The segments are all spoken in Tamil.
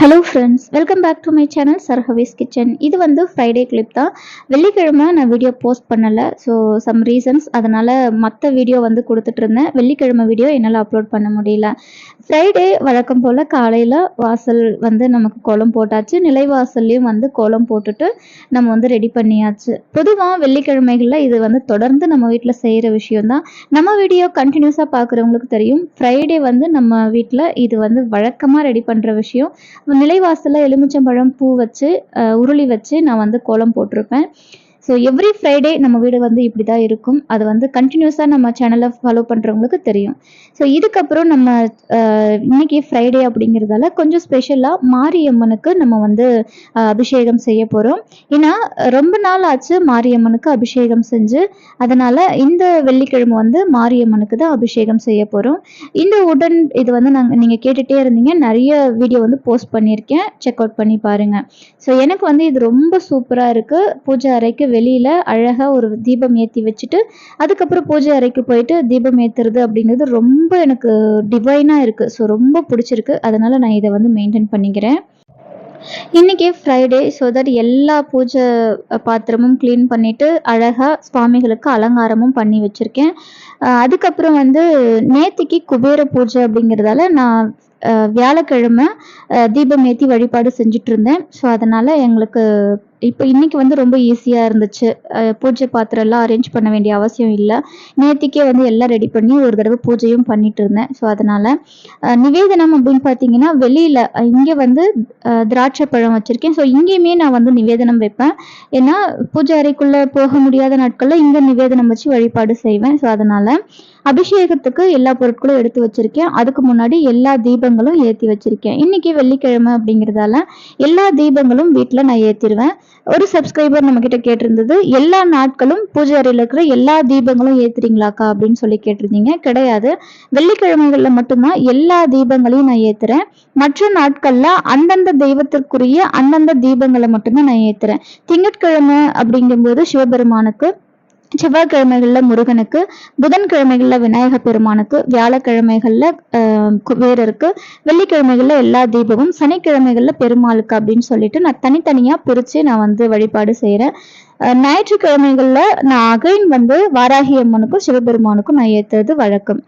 Hello friends welcome back to my channel சர்ஹவிஸ் kitchen இது வந்து ஃப்ரைடே கிளிப் தான். வெள்ளிக்கிழமை நான் வீடியோ போஸ்ட் பண்ணலை. ஸோ சம் ரீசன்ஸ் அதனால் மற்ற வீடியோ வந்து கொடுத்துட்டு இருந்தேன். வெள்ளிக்கிழமை வீடியோ என்னால் அப்லோட் பண்ண முடியல. ஃப்ரைடே வழக்கம் போல் காலையில் வாசல் வந்து நமக்கு கோலம் போட்டாச்சு. நிலைவாசல்லையும் வந்து கோலம் போட்டுட்டு நம்ம வந்து ரெடி பண்ணியாச்சு. பொதுவாக வெள்ளிக்கிழமைகளில் இது வந்து தொடர்ந்து நம்ம வீட்டில் செய்கிற விஷயம்தான் நம்ம வீடியோ கண்டினியூஸாக பார்க்குறவங்களுக்கு தெரியும். ஃப்ரைடே வந்து நம்ம வீட்டில் இது வந்து வழக்கமாக ரெடி பண்ணுற விஷயம். நிலைவாசலில் எலுமிச்சம்பழம் பூ வச்சு உருளி வச்சு நான் வந்து கோலம் போட்டிருப்பேன். ஸோ எவ்ரி ஃப்ரைடே நம்ம வீடு வந்து இப்படி தான் இருக்கும். அது வந்து கண்டினியூஸாக நம்ம சேனலை ஃபாலோ பண்ணுறவங்களுக்கு தெரியும். ஸோ இதுக்கப்புறம் நம்ம இன்னைக்கு ஃப்ரைடே அப்படிங்கிறதால கொஞ்சம் ஸ்பெஷலாக மாரியம்மனுக்கு நம்ம வந்து அபிஷேகம் செய்ய போகிறோம் ஏன்னா ரொம்ப நாள் ஆச்சு மாரியம்மனுக்கு அபிஷேகம் செஞ்சு. அதனால் இந்த வெள்ளிக்கிழமை வந்து மாரியம்மனுக்கு தான் அபிஷேகம் செய்ய போகிறோம் இந்த உடன் இது வந்து நாங்கள் நீங்கள் கேட்டுகிட்டே இருந்தீங்க. நிறைய வீடியோ வந்து போஸ்ட் பண்ணியிருக்கேன். செக் அவுட் பண்ணி பாருங்கள் ஸோ எனக்கு வந்து இது ரொம்ப சூப்பராக இருக்குது பூஜை அறைக்கு வெளியில் அழகாக ஒரு தீபம் ஏற்றி வச்சுட்டு அதுக்கப்புறம் பூஜை அறைக்கு போயிட்டு தீபம் ஏற்றுறது அப்படிங்கிறது ரொம்ப எனக்கு டிவைனாக இருக்குது ஸோ ரொம்ப பிடிச்சிருக்கு. அதனால் நான் இதை வந்து மெயின்டைன் பண்ணிக்கிறேன். இன்னைக்கு ஃப்ரைடே ஸோ தட் எல்லா பூஜை பாத்திரமும் க்ளீன் பண்ணிட்டு அழகாக சுவாமிகளுக்கு அலங்காரமும் பண்ணி வச்சுருக்கேன். அதுக்கப்புறம் வந்து நேத்திக்கு குபேர பூஜை அப்படிங்கிறதால நான் வியாழக்கிழமை தீபம் ஏற்றி வழிபாடு செஞ்சுட்டு இருந்தேன். ஸோ அதனால் எங்களுக்கு இப்போ இன்றைக்கி வந்து ரொம்ப ஈஸியாக இருந்துச்சு. பூஜை பாத்திரம் எல்லாம் அரேஞ்ச் பண்ண வேண்டிய அவசியம் இல்லை. நேற்றுக்கே வந்து எல்லாம் ரெடி பண்ணி ஒரு தடவை பூஜையும் பண்ணிட்டு இருந்தேன். ஸோ அதனால் நிவேதனம் அப்படின்னு பார்த்தீங்கன்னா வெளியில் இங்கே வந்து திராட்சை பழம் வச்சுருக்கேன். ஸோ இங்கேயுமே நான் வந்து நிவேதனம் வைப்பேன். ஏன்னா பூஜை அறைக்குள்ளே போக முடியாத நாட்களில் இங்கே நிவேதனம் வச்சு வழிபாடு செய்வேன். ஸோ அதனால் அபிஷேகத்துக்கு எல்லா பொருட்களும் எடுத்து வச்சிருக்கேன். அதுக்கு முன்னாடி எல்லா தீபங்களும் ஏற்றி வச்சிருக்கேன். இன்னைக்கு வெள்ளிக்கிழமை அப்படிங்கிறதால எல்லா தீபங்களும் வீட்டில் நான் ஏற்றிடுவேன் ஒரு சப்ஸ்கிரைபர் நம்ம கிட்ட கேட்டிருந்தது எல்லா நாட்களும் பூஜை அறையில் இருக்கிற எல்லா தீபங்களும் ஏத்துறீங்களாக்கா? அப்படின்னு சொல்லி கேட்டிருந்தீங்க. கிடையாது. வெள்ளிக்கிழமைகளில் மட்டும்தான் எல்லா தீபங்களையும் நான் ஏத்துறேன். மற்ற நாட்கள்ல அந்தந்த தெய்வத்திற்குரிய அந்தந்த தீபங்களை மட்டும்தான் நான் ஏத்துறேன். திங்கட்கிழமை அப்படிங்கும்போது சிவபெருமானுக்கு செவ்வாய்க்கிழமைகளில் முருகனுக்கு புதன்கிழமைகளில் விநாயக பெருமானுக்கு வியாழக்கிழமைகளில் ஆஹ், குபேரருக்கு வெள்ளிக்கிழமைகளில் எல்லா தீபமும் சனிக்கிழமைகளில் பெருமாளுக்கு அப்படின்னு சொல்லிட்டு நான் தனித்தனியாக பிரித்து நான் வந்து வழிபாடு செய்கிறேன் ஞாயிற்றுக்கிழமைகளில் நான் அகைன் வந்து வாராகி அம்மனுக்கும் சிவபெருமானுக்கும் நான் ஏற்றுறது வழக்கம்.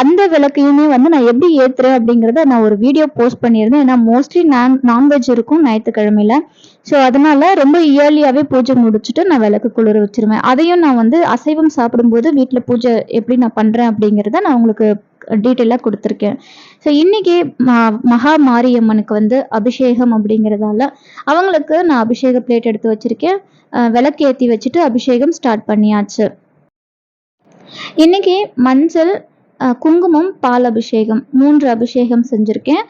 அந்த விளக்கையுமே வந்து நான் எப்படி ஏற்றுறேன் அப்படிங்கிறத நான் ஒரு வீடியோ போஸ்ட் பண்ணியிருந்தேன். ஏன்னா மோஸ்ட்லி நான் நான்வெஜ் இருக்கும் ஞாயிற்றுக்கிழமையில. ஸோ அதனால ரொம்ப இயர்லியாகவே பூஜை முடிச்சுட்டு நான் விளக்கு குளிர வச்சிருவேன். அதையும் நான் வந்து அசைவம் சாப்பிடும்போது வீட்டில் பூஜை எப்படி நான் பண்ணுறேன் அப்படிங்கிறத நான் உங்களுக்கு டீட்டெயிலாக கொடுத்துருக்கேன். ஸோ இன்னைக்கு ம- மகா மாரியம்மனுக்கு வந்து அபிஷேகம் அப்படிங்கிறதால அவங்களுக்கு நான் அபிஷேக பிளேட் எடுத்து வச்சிருக்கேன். விளக்கு ஏற்றி வச்சுட்டு அபிஷேகம் ஸ்டார்ட் பண்ணியாச்சு. இன்னைக்கு மஞ்சள் குங்குமம் பால் அபிஷேகம் மூன்று அபிஷேகம் செஞ்சுருக்கேன்.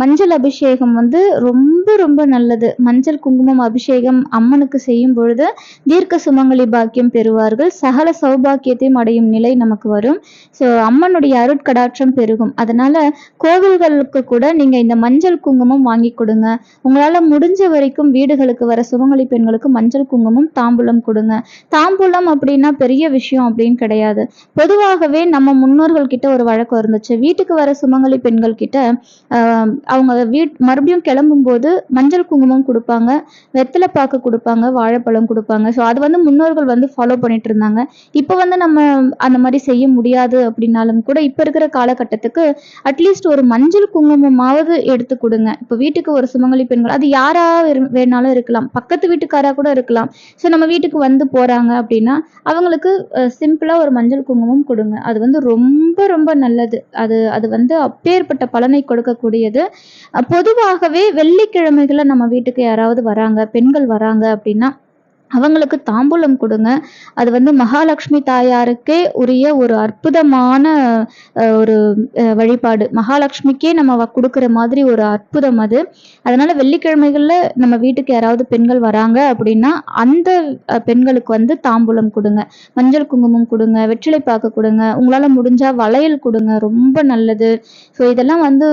மஞ்சள் அபிஷேகம் வந்து ரொம்ப ரொம்ப நல்லது. மஞ்சள் குங்குமம் அபிஷேகம் அம்மனுக்கு செய்யும் பொழுது தீர்க்க சுமங்கலி பாக்கியம் பெறுவார்கள். சகல சௌபாக்கியத்தையும் அடையும் நிலை நமக்கு வரும். ஸோ அம்மனுடைய அருட்கடாற்றம் பெருகும். அதனால கோவில்களுக்கு கூட நீங்க இந்த மஞ்சள் குங்குமம் வாங்கி கொடுங்க. உங்களால முடிஞ்ச வரைக்கும் வீடுகளுக்கு வர சுமங்கலி பெண்களுக்கு மஞ்சள் குங்குமம் தாம்பூலம் கொடுங்க. தாம்பூலம் அப்படின்னா பெரிய விஷயம் அப்படின்னு கிடையாது. பொதுவாகவே நம்ம முன்னோர்கள் கிட்ட ஒரு வழக்கம் இருந்துச்சு. வீட்டுக்கு வர சுமங்கலி பெண்கள் கிட்ட அவங்க வீட் மறுபடியும் கிளம்பும்போது மஞ்சள் குங்குமம் கொடுப்பாங்க வெத்தலை பாக்கு கொடுப்பாங்க வாழைப்பழம் கொடுப்பாங்க. ஸோ அது வந்து முன்னோர்கள் வந்து ஃபாலோ பண்ணிட்டு இருந்தாங்க. இப்போ வந்து நம்ம அந்த மாதிரி செய்ய முடியாது அப்படின்னாலும் கூட இப்போ இருக்கிற காலகட்டத்துக்கு அட்லீஸ்ட் ஒரு மஞ்சள் குங்குமமாவது எடுத்து கொடுங்க. இப்போ வீட்டுக்கு ஒரு சுமங்கலி பெண்கள் அது யாரா வேணாலும் இருக்கலாம். பக்கத்து வீட்டுக்காரா கூட இருக்கலாம். ஸோ நம்ம வீட்டுக்கு வந்து போறாங்க அப்படின்னா அவங்களுக்கு சிம்பிளா ஒரு மஞ்சள் குங்குமம் கொடுங்க. அது வந்து ரொம்ப ரொம்ப ரொம்ப நல்லது. அது அது வந்து அப்பேற்பட்ட பலனை கொடுக்கக்கூடியது. பொதுவாகவே வெள்ளிக்கிழமைகளில் நம்ம வீட்டுக்கு யாராவது வராங்க பெண்கள் வராங்க அப்படின்னா அவங்களுக்கு தாம்பூலம் கொடுங்க. அது வந்து மகாலட்சுமி தாயாருக்கே உரிய ஒரு அற்புதமான ஒரு வழிபாடு. மகாலட்சுமிக்கே நம்ம கொடுக்குற மாதிரி ஒரு அற்புதம் அது. அதனால வெள்ளிக்கிழமைகளில் நம்ம வீட்டுக்கு யாராவது பெண்கள் வராங்க அப்படின்னா அந்த பெண்களுக்கு வந்து தாம்பூலம் கொடுங்க. மஞ்சள் குங்குமம் கொடுங்க வெற்றிலை பாக்கு கொடுங்க. உங்களால் முடிஞ்சா வளையல் கொடுங்க. ரொம்ப நல்லது. ஸோ இதெல்லாம் வந்து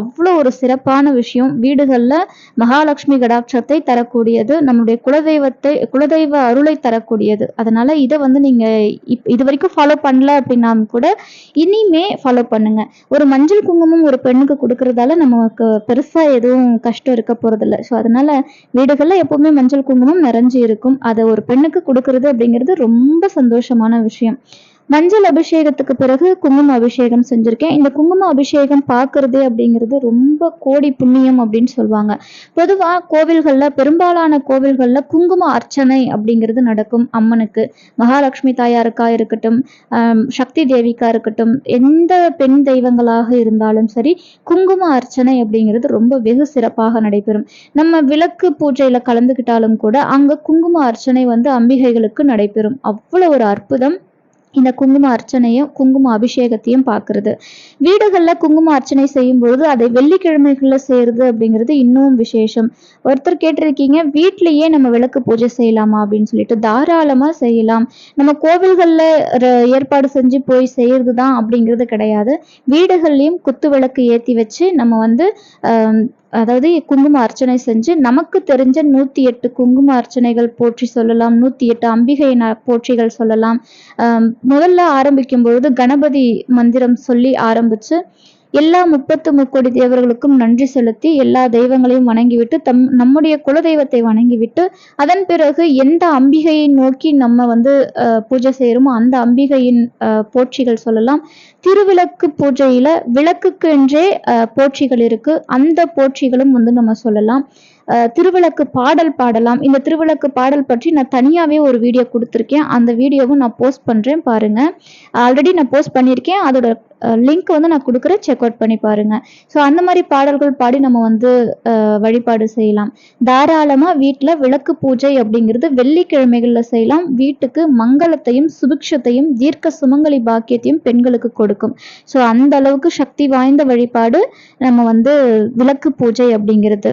அவ்வளோ ஒரு சிறப்பான விஷயம். வீடுகளில் மகாலட்சுமி கடாட்சத்தை தரக்கூடியது. நம்முடைய குலதெய்வத்தை குலதெய்வ அருளை தரக்கூடியது. அதனால இதை வந்து நீங்க இப் இது வரைக்கும் ஃபாலோ பண்ணல அப்படின்னா கூட இனிமே ஃபாலோ பண்ணுங்க. ஒரு மஞ்சள் குங்குமம் ஒரு பெண்ணுக்கு கொடுக்கறதால நமக்கு பெருசா எதுவும் கஷ்டம் இருக்க போறதில்ல. ஸோ அதனால வீடுகள்ல எப்பவுமே மஞ்சள் குங்குமம் நிறைஞ்சு இருக்கும். அதை ஒரு பெண்ணுக்கு கொடுக்கறது அப்படிங்கிறது ரொம்ப சந்தோஷமான விஷயம். மஞ்சள் அபிஷேகத்துக்கு பிறகு குங்கும அபிஷேகம் செஞ்சுருக்கேன். இந்த குங்கும அபிஷேகம் பார்க்கறது அப்படிங்கிறது ரொம்ப கோடி புண்ணியம் அப்படின்னு சொல்லுவாங்க. பொதுவாக கோவில்களில் பெரும்பாலான கோவில்களில் குங்கும அர்ச்சனை அப்படிங்கிறது நடக்கும் அம்மனுக்கு. மகாலட்சுமி தாயாருக்கா இருக்கட்டும் சக்தி தேவிக்கா இருக்கட்டும் எந்த பெண் தெய்வங்களாக இருந்தாலும் சரி குங்கும அர்ச்சனை அப்படிங்கிறது ரொம்ப வெகு சிறப்பாக நடைபெறும். நம்ம விளக்கு பூஜையில் கலந்துக்கிட்டாலும் கூட அங்கே குங்கும அர்ச்சனை வந்து அம்பிகைகளுக்கு நடைபெறும். அவ்வளோ ஒரு அற்புதம். இந்த குங்கும அர்ச்சனையும் குங்கும அபிஷேகத்தையும் பார்க்கறது. வீடுகளில் குங்கும அர்ச்சனை செய்யும் பொழுது அதை வெள்ளிக்கிழமைகளில் செய்யறது அப்படிங்கிறது இன்னும் விசேஷம். ஒருத்தர் கேட்டிருக்கீங்க வீட்லேயே நம்ம விளக்கு பூஜை செய்யலாமா அப்படின்னு சொல்லிட்டு தாராளமாக செய்யலாம். நம்ம கோவில்களில் ஏற்பாடு செஞ்சு போய் செய்யறது தான் அப்படிங்கிறது கிடையாது. வீடுகள்லையும் குத்து விளக்கு ஏற்றி வச்சு நம்ம வந்து அதாவது குங்கும அர்ச்சனை செஞ்சு நமக்கு தெரிஞ்ச நூற்றி எட்டு குங்கும அர்ச்சனைகள் போற்றி சொல்லலாம் நூற்றி எட்டு அம்பிகை போற்றிகள் சொல்லலாம். முதல்ல ஆரம்பிக்கும் பொழுது கணபதி மந்திரம் சொல்லி ஆரம்பிச்சு எல்லா முப்பத்து முக்கோடி தேவர்களுக்கும் நன்றி செலுத்தி எல்லா தெய்வங்களையும் வணங்கிவிட்டு தம் நம்முடைய குலதெய்வத்தை வணங்கிவிட்டு அதன் பிறகு எந்த அம்பிகையை நோக்கி நம்ம வந்து பூஜை செய்கிறோமோ அந்த அம்பிகையின் போற்றிகள் சொல்லலாம். திருவிளக்கு பூஜையில விளக்குக்கு என்றே போற்றிகள் இருக்கு. அந்த போற்றிகளும் வந்து நம்ம சொல்லலாம். திருவிளக்கு பாடல் பாடலாம். இந்த திருவிளக்கு பாடல் பற்றி நான் தனியாகவே ஒரு வீடியோ கொடுத்துருக்கேன். அந்த வீடியோவும் நான் போஸ்ட் பண்ணுறேன் பாருங்கள் ஆல்ரெடி நான் போஸ்ட் பண்ணியிருக்கேன். அதோட லிங்க் வந்து நான் கொடுக்குறேன். செக் அவுட் பண்ணி பாருங்க. ஸோ அந்த மாதிரி பாடல்கள் பாடி நம்ம வந்து வழிபாடு செய்யலாம். தாராளமாக வீட்டில் விளக்கு பூஜை அப்படிங்கிறது வெள்ளிக்கிழமைகளில் செய்யலாம். வீட்டுக்கு மங்களத்தையும் சுபிக்ஷத்தையும் தீர்க்க சுமங்கலி பாக்கியத்தையும் பெண்களுக்கு கொடுக்கும். ஸோ அந்த அளவுக்கு சக்தி வாய்ந்த வழிபாடு நம்ம வந்து விளக்கு பூஜை அப்படிங்கிறது.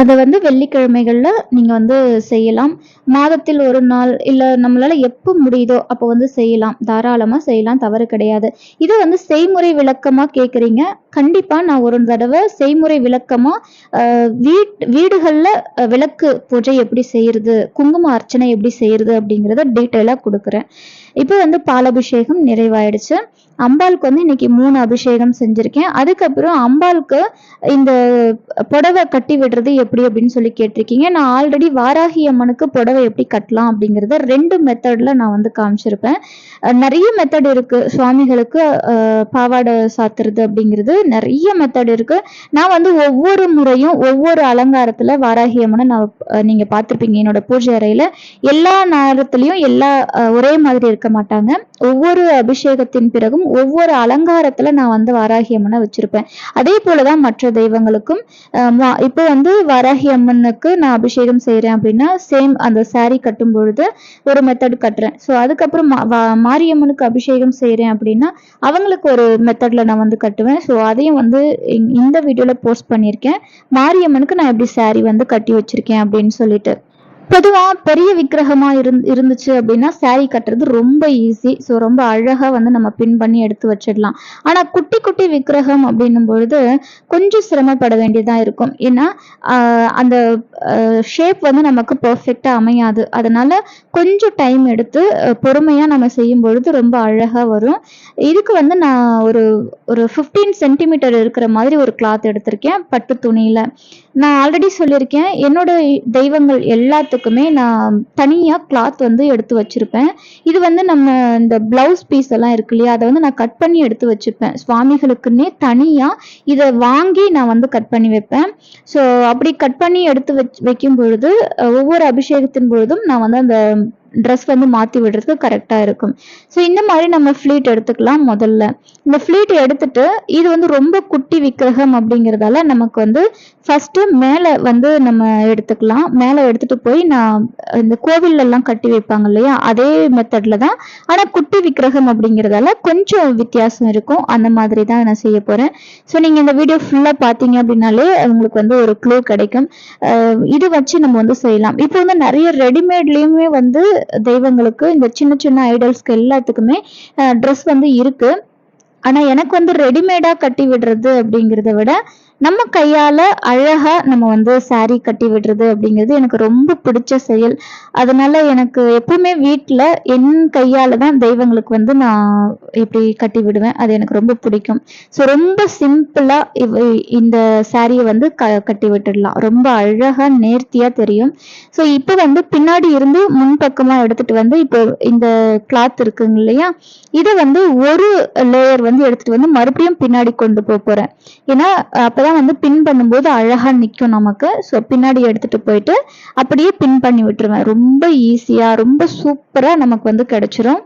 அதை வந்து வெள்ளிக்கிழமைகளில் நீங்கள் வந்து செய்யலாம். மாதத்தில் ஒரு நாள் இல்லை நம்மளால் எப்போ முடியுதோ அப்போ வந்து செய்யலாம். தாராளமாக செய்யலாம் தவறு கிடையாது. இது வந்து செய்முறை விளக்கமாக கேட்குறீங்க கண்டிப்பாக நான் ஒரு தடவை செய்முறை விளக்கமாக வீட் வீடுகளில் விளக்கு பூஜை எப்படி செய்கிறது குங்கும அர்ச்சனை எப்படி செய்கிறது அப்படிங்கிறத டீட்டெயிலாக கொடுக்குறேன். இப்போ வந்து பாலபிஷேகம் நிறைவாயிடுச்சு. அம்பாளுக்கு வந்து இன்னைக்கு மூணு அபிஷேகம் செஞ்சுருக்கேன். அதுக்கப்புறம் அம்பாளுக்கு இந்த புடவை கட்டி விடுறது எப்படி அப்படின்னு சொல்லி கேட்டிருக்கீங்க. நான் ஆல்ரெடி வாராகி அம்மனுக்கு புடவை எப்படி கட்டலாம் அப்படிங்கிறத ரெண்டு மெத்தடில் நான் வந்து காமிச்சிருப்பேன். நிறைய மெத்தட் இருக்குது சுவாமிகளுக்கு பாவாடை சாத்துறது அப்படிங்கிறது நிறைய மெத்தட் இருக்குது நான் வந்து ஒவ்வொரு முறையும் ஒவ்வொரு அலங்காரத்தில் வாராகி அம்மனை நான் நீங்கள் பார்த்துருப்பீங்க. என்னோட பூஜை அறையில் எல்லா நேரத்துலையும் எல்லா ஒரே மாதிரி இருக்க மாட்டாங்க. ஒவ்வொரு அபிஷேகத்தின் பிறகும் ஒவ்வொரு அலங்காரத்துல நான் வந்து வாராகி அம்மனை வச்சிருப்பேன். அதே போலதான் மற்ற தெய்வங்களுக்கும் இப்போ வந்து வாராகி அம்மனுக்கு நான் அபிஷேகம் செய்யறேன் அப்படின்னா சேம் அந்த சாரி கட்டும் பொழுது ஒரு மெத்தட் கட்டுறேன். ஸோ அதுக்கப்புறம் மாரியம்மனுக்கு அபிஷேகம் செய்யறேன் அப்படின்னா அவங்களுக்கு ஒரு மெத்தட்ல நான் வந்து கட்டுவேன். ஸோ அதையும் வந்து இந்த வீடியோல போஸ்ட் பண்ணியிருக்கேன். மாரியம்மனுக்கு நான் எப்படி சாரி வந்து கட்டி வச்சிருக்கேன் அப்படின்னு சொல்லிட்டு. பொதுவாக பெரிய விக்கிரகமாக இருந் இருந்துச்சு அப்படின்னா சாரி கட்டுறது ரொம்ப ஈஸி ஸோ ரொம்ப அழகாக வந்து நம்ம பின் பண்ணி எடுத்து வச்சிடலாம். ஆனால் குட்டி குட்டி விக்கிரகம் அப்படின்னும் பொழுது கொஞ்சம் சிரமப்பட வேண்டியதாக இருக்கும். ஏன்னா அந்த ஷேப் வந்து நமக்கு பர்ஃபெக்டாக அமையாது. அதனால கொஞ்சம் டைம் எடுத்து பொறுமையாக நம்ம செய்யும் பொழுது ரொம்ப அழகாக வரும். இதுக்கு வந்து நான் ஒரு ஒரு ஃபிஃப்டீன் சென்டிமீட்டர் இருக்கிற மாதிரி ஒரு கிளாத் எடுத்திருக்கேன் பட்டு துணியில். நான் ஆல்ரெடி சொல்லியிருக்கேன். என்னோட தெய்வங்கள் எல்லாத்துக்குமே நான் தனியாக கிளாத் வந்து எடுத்து வச்சுருப்பேன். இது வந்து நம்ம இந்த ப்ளவுஸ் பீஸ் எல்லாம் இருக்கு இல்லையா அதை வந்து நான் கட் பண்ணி எடுத்து வச்சுப்பேன் சுவாமிகளுக்குன்னே தனியாக இதை வாங்கி நான் வந்து கட் பண்ணி வைப்பேன். ஸோ அப்படி கட் பண்ணி எடுத்து வச் வைக்கும் பொழுது ஒவ்வொரு அபிஷேகத்தின் பொழுதும் நான் வந்து அந்த ட்ரெஸ் வந்து மாற்றி விடுறதுக்கு கரெக்டாக இருக்கும். ஸோ இந்த மாதிரி நம்ம ஃப்ளீட் எடுத்துக்கலாம் முதல்ல. இந்த ஃப்ளீட் எடுத்துட்டு இது வந்து ரொம்ப குட்டி விக்கிரகம் அப்படிங்கிறதால நமக்கு வந்து ஃபஸ்ட்டு மேலே வந்து நம்ம எடுத்துக்கலாம். மேலே எடுத்துகிட்டு போய் நான் இந்த கோவிலெல்லாம் கட்டி வைப்பாங்க இல்லையா? அதே மெத்தடில் தான். ஆனால் குட்டி விக்கிரகம் அப்படிங்கிறதால கொஞ்சம் வித்தியாசம் இருக்கும். அந்த மாதிரி தான் நான் செய்ய போகிறேன் ஸோ நீங்கள் இந்த வீடியோ ஃபுல்லாக பார்த்தீங்க அப்படின்னாலே உங்களுக்கு வந்து ஒரு க்ளூ கிடைக்கும். இது வச்சு நம்ம வந்து செய்யலாம். இப்போ வந்து நிறைய ரெடிமேட்லேயுமே வந்து தெய்வங்களுக்கு இந்த சின்ன சின்ன ஐடல்ஸ்க்கு எல்லாத்துக்குமே ட்ரெஸ் வந்து இருக்குது ஆனால் எனக்கு வந்து ரெடிமேடாக கட்டி விடுறது அப்படிங்கிறத விட நம்ம கையால் அழகாக நம்ம வந்து saree கட்டி விடுறது அப்படிங்கிறது எனக்கு ரொம்ப பிடிச்ச செயல். அதனால எனக்கு எப்பவுமே வீட்டில் என் கையால் தான் தெய்வங்களுக்கு வந்து நான் இப்படி கட்டி விடுவேன். அது எனக்கு ரொம்ப பிடிக்கும். ஸோ ரொம்ப சிம்பிளாக இந்த சாரியை வந்து க கட்டி விட்டுடலாம். ரொம்ப அழகாக நேர்த்தியாக தெரியும். ஸோ இப்போ வந்து பின்னாடி இருந்து முன்பக்கமாக எடுத்துட்டு வந்து இப்போ இந்த கிளாத் இருக்குங்க இல்லையா? இதை வந்து ஒரு லேயர் வந்து எடுத்துட்டு வந்து மறுபடியும் பின்னாடி கொண்டு போக போகிறேன் ஏன்னா அப்போ அப்பதான் வந்து பின் பண்ணும்போது அழகா நிற்கும் நமக்கு. ஸோ பின்னாடி எடுத்துட்டு போயிட்டு அப்படியே பின் பண்ணி விட்டுருவேன். ரொம்ப ஈஸியா ரொம்ப சூப்பரா நமக்கு வந்து கிடைச்சிரும்.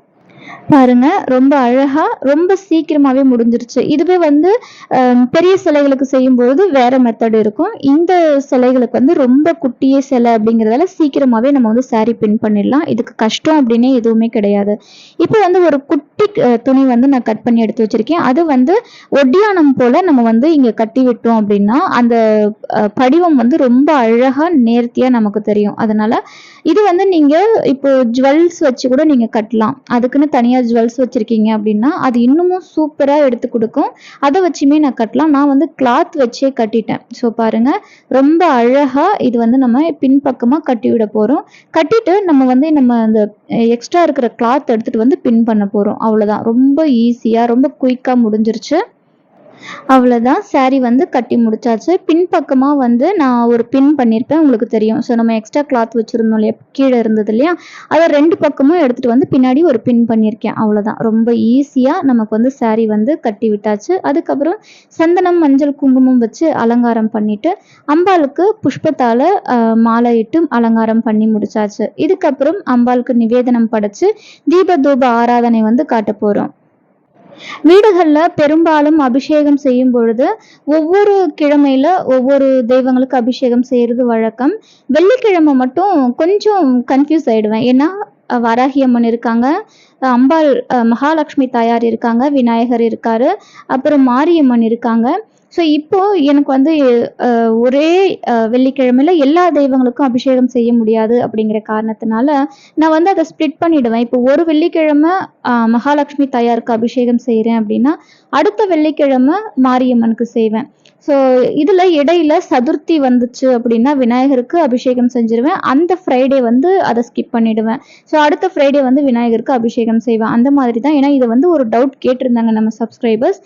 பாருங்க ரொம்ப அழகா ரொம்ப சீக்கிரமாவே முடிஞ்சிருச்சு. இதுவே வந்து பெரிய சிலைகளுக்கு செய்யும்போது வேற மெத்தட் இருக்கும். இந்த சிலைகளுக்கு வந்து ரொம்ப குட்டிய சிலை அப்படிங்கிறதால சீக்கிரமாவே நம்ம வந்து சாரி பின் பண்ணிடலாம். இதுக்கு கஷ்டம் அப்படின்னே எதுவுமே கிடையாது. இப்போ வந்து ஒரு குட்டி துணி வந்து நான் கட் பண்ணி எடுத்து வச்சிருக்கேன். அது வந்து ஒட்டியானம் போல நம்ம வந்து இங்க கட்டி விட்டோம் அப்படின்னா அந்த படிவம் வந்து ரொம்ப அழகா நேர்த்தியா நமக்கு தெரியும். அதனால இது வந்து நீங்க இப்போ ஜுவல்ஸ் வச்சு கூட நீங்க கட்டலாம். அதுக்குன்னு தனியாக ஜுவல்ஸ் வச்சுருக்கீங்க அப்படின்னா அது இன்னமும் சூப்பராக எடுத்து கொடுக்கும். அதை வச்சுமே நான் கட்டலாம். நான் வந்து கிளாத் வச்சே கட்டிட்டேன். ஸோ பாருங்கள் ரொம்ப அழகாக இது வந்து நம்ம பின்பக்கமாக கட்டி விட போகிறோம் கட்டிட்டு நம்ம வந்து நம்ம அந்த எக்ஸ்ட்ரா இருக்கிற கிளாத் எடுத்துகிட்டு வந்து பின் பண்ண போகிறோம் அவ்வளோதான் ரொம்ப ஈஸியாக ரொம்ப குயிக்காக முடிஞ்சிருச்சு. அவ்வளோதான் சாரீ வந்து கட்டி முடிச்சாச்சு. பின்பக்கமாக வந்து நான் ஒரு பின் பண்ணியிருப்பேன் உங்களுக்கு தெரியும். ஸோ நம்ம எக்ஸ்ட்ரா கிளாத் வச்சுருந்தோம் இல்லையா? கீழே இருந்தது இல்லையா? அதை ரெண்டு பக்கமும் எடுத்துகிட்டு வந்து பின்னாடி ஒரு பின் பண்ணியிருக்கேன் அவ்வளோதான் ரொம்ப ஈஸியாக நமக்கு வந்து சாரீ வந்து கட்டி விட்டாச்சு. அதுக்கப்புறம் சந்தனம் மஞ்சள் குங்குமம் வச்சு அலங்காரம் பண்ணிவிட்டு அம்பாளுக்கு புஷ்பத்தால் மாலை இட்டு அலங்காரம் பண்ணி முடிச்சாச்சு. இதுக்கப்புறம் அம்பாளுக்கு நிவேதனம் படைச்சு தீப தூப ஆராதனை வந்து காட்ட போகிறோம் வீடுகளில் பெரும்பாலும் அபிஷேகம் செய்யும் பொழுது ஒவ்வொரு கிழமையில ஒவ்வொரு தெய்வங்களுக்கு அபிஷேகம் செய்யறது வழக்கம். வெள்ளிக்கிழமை மட்டும் கொஞ்சம் கன்ஃபியூஸ் ஆயிடுவேன். ஏன்னா வராகி அம்மன் இருக்காங்க அம்பாள் மகாலட்சுமி தாயார் இருக்காங்க விநாயகர் இருக்காரு அப்புறம் மாரியம்மன் இருக்காங்க. ஸோ இப்போ எனக்கு வந்து ஒரே வெள்ளிக்கிழமையில் எல்லா தெய்வங்களுக்கும் அபிஷேகம் செய்ய முடியாது அப்படிங்கிற காரணத்தினால நான் வந்து அதை ஸ்ப்ளிட் பண்ணிடுவேன். இப்போ ஒரு வெள்ளிக்கிழமை மகாலட்சுமி தாயாருக்கு அபிஷேகம் செய்கிறேன் அப்படின்னா அடுத்த வெள்ளிக்கிழமை மாரியம்மனுக்கு செய்வேன். ஸோ இதில் இடையில சதுர்த்தி வந்துச்சு அப்படின்னா விநாயகருக்கு அபிஷேகம் செஞ்சிருவேன். அந்த ஃப்ரைடே வந்து அதை ஸ்கிப் பண்ணிடுவேன். ஸோ அடுத்த ஃப்ரைடே வந்து விநாயகருக்கு அபிஷேகம் செய்வேன். அந்த மாதிரி தான் ஏன்னா இதை வந்து ஒரு டவுட் கேட்டிருந்தாங்க நம்ம சப்ஸ்கிரைபர்ஸ்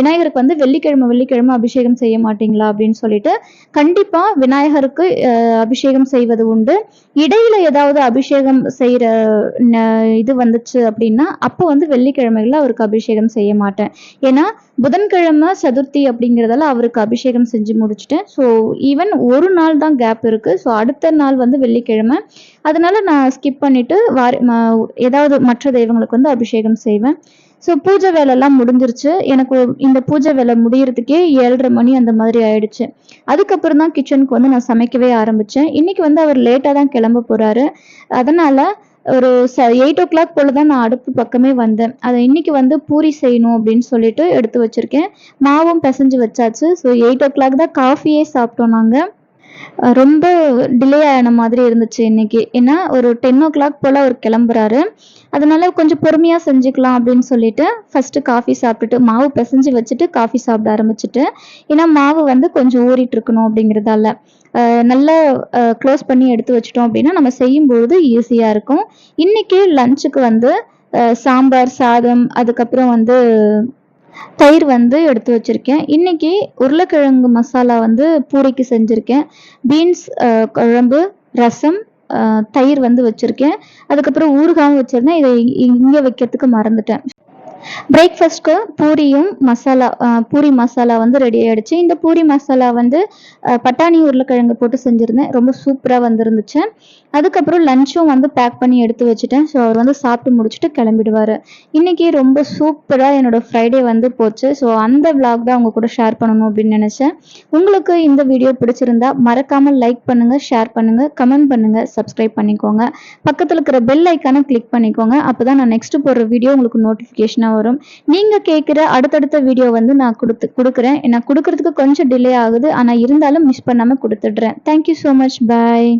விநாயகருக்கு வந்து வெள்ளிக்கிழமை வெள்ளிக்கிழமை அபிஷேகம் செய்ய மாட்டீங்களா அப்படின்னு சொல்லிட்டு கண்டிப்பாக விநாயகருக்கு அபிஷேகம் செய்வது உண்டு. இடையில ஏதாவது அபிஷேகம் செய்கிற இது வந்துச்சு அப்படின்னா அப்போ வந்து வெள்ளிக்கிழமைகளில் அவருக்கு அபிஷேகம் செய்ய மாட்டேன். ஏன்னா புதன்கிழமை சதுர்த்தி அப்படிங்கிறதால அவருக்கு அபிஷேகம் செஞ்சு முடிச்சுட்டேன். ஸோ ஈவன் ஒரு நாள் தான் கேப் இருக்குது ஸோ அடுத்த நாள் வந்து வெள்ளிக்கிழமை. அதனால நான் ஸ்கிப் பண்ணிவிட்டு வார ஏதாவது மற்ற தெய்வங்களுக்கு வந்து அபிஷேகம் செய்வேன். ஸோ பூஜை வேலைலாம் முடிஞ்சிருச்சு. எனக்கு இந்த பூஜை வேலை முடியறதுக்கே ஏழரை மணி அந்த மாதிரி ஆயிடுச்சு. அதுக்கப்புறம் தான் கிச்சனுக்கு வந்து நான் சமைக்கவே ஆரம்பித்தேன் இன்னைக்கு வந்து அவர் லேட்டாக தான் கிளம்ப போகிறாரு அதனால் ஒரு ச எயிட் ஓ கிளாக் போல் தான் நான் அடுப்பு பக்கமே வந்தேன். அதை இன்றைக்கி வந்து பூரி செய்யணும் அப்படின்னு சொல்லிட்டு எடுத்து வச்சுருக்கேன். மாவும் பிசைஞ்சு வச்சாச்சு. ஸோ எயிட் ஓ கிளாக் தான் காஃபியே சாப்பிட்டோம் நாங்கள் ரொம்ப டிலே ஆன மாதிரி இருந்துச்சு இன்னைக்கு. ஏன்னா ஒரு டென் ஓ கிளாக் போல் அவர் கிளம்புறாரு. அதனால கொஞ்சம் பொறுமையாக செஞ்சுக்கலாம் அப்படின்னு சொல்லிட்டு ஃபஸ்ட்டு காஃபி சாப்பிட்டுட்டு மாவு பிசைஞ்சு வச்சுட்டு காஃபி சாப்பிட ஆரம்பிச்சுட்டு. ஏன்னா மாவு வந்து கொஞ்சம் ஊறிட்டு இருக்கணும் அப்படிங்கிறதால. நல்லா க்ளோஸ் பண்ணி எடுத்து வச்சிட்டோம் அப்படின்னா நம்ம செய்யும்பொழுது ஈஸியாக இருக்கும். இன்றைக்கி லஞ்சுக்கு வந்து சாம்பார் சாதம் அதுக்கப்புறம் வந்து தயிர் வந்து எடுத்து வச்சுருக்கேன். இன்றைக்கி உருளைக்கிழங்கு மசாலா வந்து பூரிக்கு செஞ்சுருக்கேன். பீன்ஸ் குழம்பு ரசம் தயிர் வந்து வச்சுருக்கேன். அதுக்கப்புறம் ஊறுகாயும் வச்சுருந்தேன். இதை இங்கே வைக்கிறதுக்கு மறந்துட்டேன். பிரேக்ஃபாஸ்ட்க்கு பூரியும் மசாலா பூரி மசாலா வந்து ரெடி ஆகிடுச்சு இந்த பூரி மசாலா வந்து பட்டாணி உருளைக்கிழங்கு போட்டு செஞ்சுருந்தேன். ரொம்ப சூப்பராக வந்துருந்துச்சு. அதுக்கப்புறம் லஞ்சும் வந்து பேக் பண்ணி எடுத்து வச்சுட்டேன். ஸோ அவர் வந்து சாப்பிட்டு முடிச்சுட்டு கிளம்பிடுவார். இன்றைக்கி ரொம்ப சூப்பராக என்னோடய ஃப்ரைடே வந்து போச்சு. ஸோ அந்த விளாக் தான் அவங்க கூட ஷேர் பண்ணணும் அப்படின்னு நினச்சேன். உங்களுக்கு இந்த வீடியோ பிடிச்சிருந்தா மறக்காமல் லைக் பண்ணுங்கள் ஷேர் பண்ணுங்கள் கமெண்ட் பண்ணுங்கள் சப்ஸ்கிரைப் பண்ணிக்கோங்க. பக்கத்தில் இருக்கிற பெல் ஐக்கானை கிளிக் பண்ணிக்கோங்க. அப்போ தான் நான் நெக்ஸ்ட் போடுற வீடியோ உங்களுக்கு நோட்டிஃபிகேஷனாக வரும். நீங்கள் கேட்குற அடுத்தடுத்த வீடியோ வந்து நான் கொடுத்து கொடுக்குறேன். நான் கொடுக்கறதுக்கு கொஞ்சம் டிலே ஆகுது. ஆனால் இருந்தாலும் மிஸ் பண்ணாமல் கொடுத்துட்றேன். தேங்க்யூ ஸோ மச் பாய்